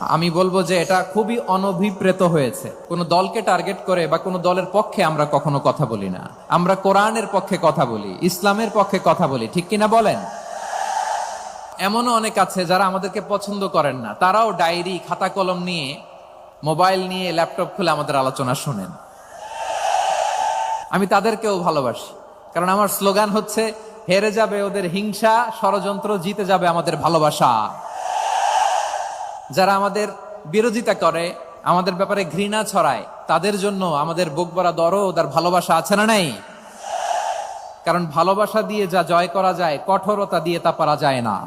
আমি বলব যে এটা খুবই অনভিপ্রেত হয়েছে। কোনো দলকে টার্গেট করে বা কোনো দলের পক্ষে আমরা কখনো কথা বলি না। আমরা কোরআনের পক্ষে কথা বলি, ইসলামের পক্ষে কথা বলি, ঠিক কিনা বলেন? এমনও অনেক আছে যারা আমাদেরকে পছন্দ করেন না। তারাও ডায়েরি খাতা কলম নিয়ে, মোবাইল নিয়ে, ল্যাপটপ খুলে আমাদের আলোচনা শোনেন। আমি তাদেরকেও ভালোবাসি। কারণ আমার স্লোগান হচ্ছে, হেরে যাবে ওদের হিংসা, ষড়যন্ত্র, জিতে যাবে আমাদের ভালোবাসা। যারা আমাদের বিরোধিতা করে, আমাদের ব্যাপারে ঘৃণা ছড়ায়, তাদের জন্য আমাদের বুক ভরা দরদ আর ভালোবাসা আছে না নাই? কারণ ভালোবাসা দিয়ে যা জয় করা যায়, কঠোরতা দিয়ে তা পারা যায় না।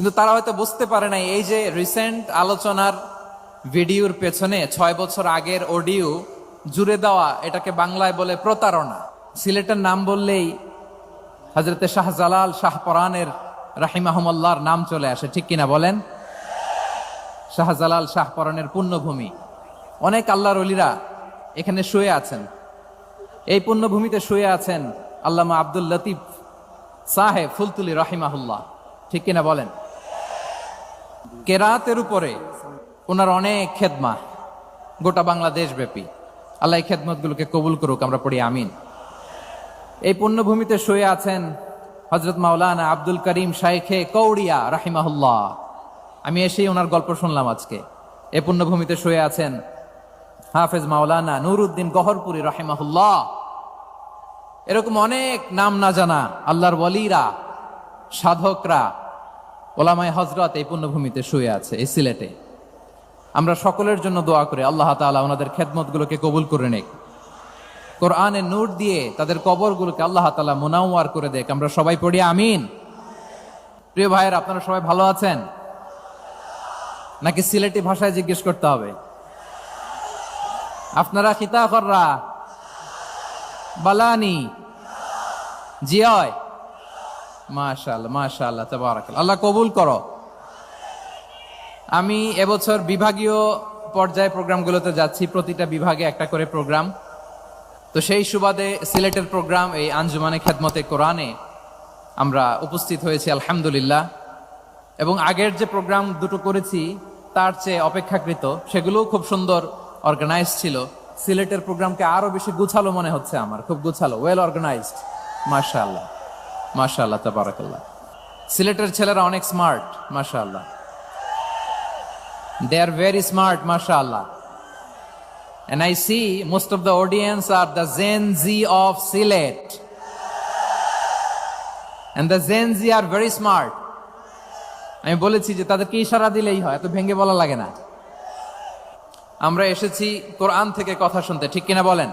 কিন্তু তারা হয়তো বুঝতে পারে না এই যে রিসেন্ট আলোচনার ভিডিওর পেছনে ছয় বছর আগের অডিও জুড়ে দেওয়া এটাকে বাংলায় বলে প্রতারণা। সিলেটের নাম বললেই হজরতে শাহজালাল শাহ পরানের রাহিমাহমল্লার নাম চলে আসে, ঠিক কিনা বলেন? শাহজালাল শাহ পরানের পুণ্যভূমি। অনেক আল্লাহর অলিরা এখানে শুয়ে আছেন। এই পুণ্যভূমিতে শুয়ে আছেন আল্লামা আব্দুল লতিফ সাহেব ফুলতুলি রাহিমাহুল্লাহ, ঠিক কিনা বলেন? কেরাতের উপরে ওনার অনেক খেদমা, গোটা বাংলাদেশ ব্যাপী আল্লাহ খেদমতগুলোকে কবুল করুক, আমরা পড়ি আমিন। এই পুণ্যভূমিতে শুয়ে আছেন হজরত মাওলানা আব্দুল করিম শাইখে কৌড়িয়া রাহিমাহুল্লাহ। আমি এসেই ওনার গল্প শুনলাম আজকে। এ পুণ্যভূমিতে শুয়ে আছেন হাফেজ মাওলানা নুরুদ্দিন গহরপুরি রাহিমাহুল্লাহ। এরকম অনেক নাম না জানা আল্লাহর ওয়ালিরা, সাধকরা ওলামায় হজরত এই পুণ্যভূমিতে শুয়ে আছে, এই সিলেটে। আমরা সকলের জন্য দোয়া করি, আল্লাহ তাআলা ওনাদের খেদমতগুলোকে কবুল করে নেক। কোরআনে নূর দিয়ে তাদের কবরগুলোকে আল্লাহ তাআলা মুনাওয়ার করে দেখ আমরা সবাই পড়ি, আমিন। প্রিয় ভাইয়ের, আপনারা সবাই ভালো আছেন? নাকি সিলেটি ভাষায় জিজ্ঞেস করতে হবে? আপনারা খিতা কররা বালানি। জিয়য় আল্লাহ কবুল করো। আমি এবছর বিভাগীয় পর্যায়ে প্রোগ্রামগুলোতে যাচ্ছি, প্রতিটা বিভাগে একটা করে প্রোগ্রাম। তো সেই সুবাদে সিলেটের প্রোগ্রাম, এই আঞ্জুমানে খেদমতে কোরআনে আমরা উপস্থিত হয়েছি, আলহামদুলিল্লাহ। এবং আগের যে প্রোগ্রাম দুটো করেছি, তার চেয়ে অপেক্ষাকৃত, সেগুলোও খুব সুন্দর অর্গানাইজ ছিল। সিলেটের প্রোগ্রামকে আরও বেশি গুছালো মনে হচ্ছে আমার, খুব গুছালো ওয়েল অর্গানাইজড মাশাআল্লাহ মাশাআল্লাহ তাবারাকাল্লাহ। সিলেটের ছেলেরা অনেক স্মার্ট মাশাআল্লাহ। দে আর ভেরি স্মার্ট মাশাআল্লাহ। And I see most of the audience are the Gen Z of Silet. And the Gen Z are smart. আমি বলেছি যে তাদেরকে ইশারা দিলেই হয়, এত ভেঙে বলা লাগে না। আমরা এসেছি কোরআন থেকে কথা শুনতে, ঠিক কিনা বলেন?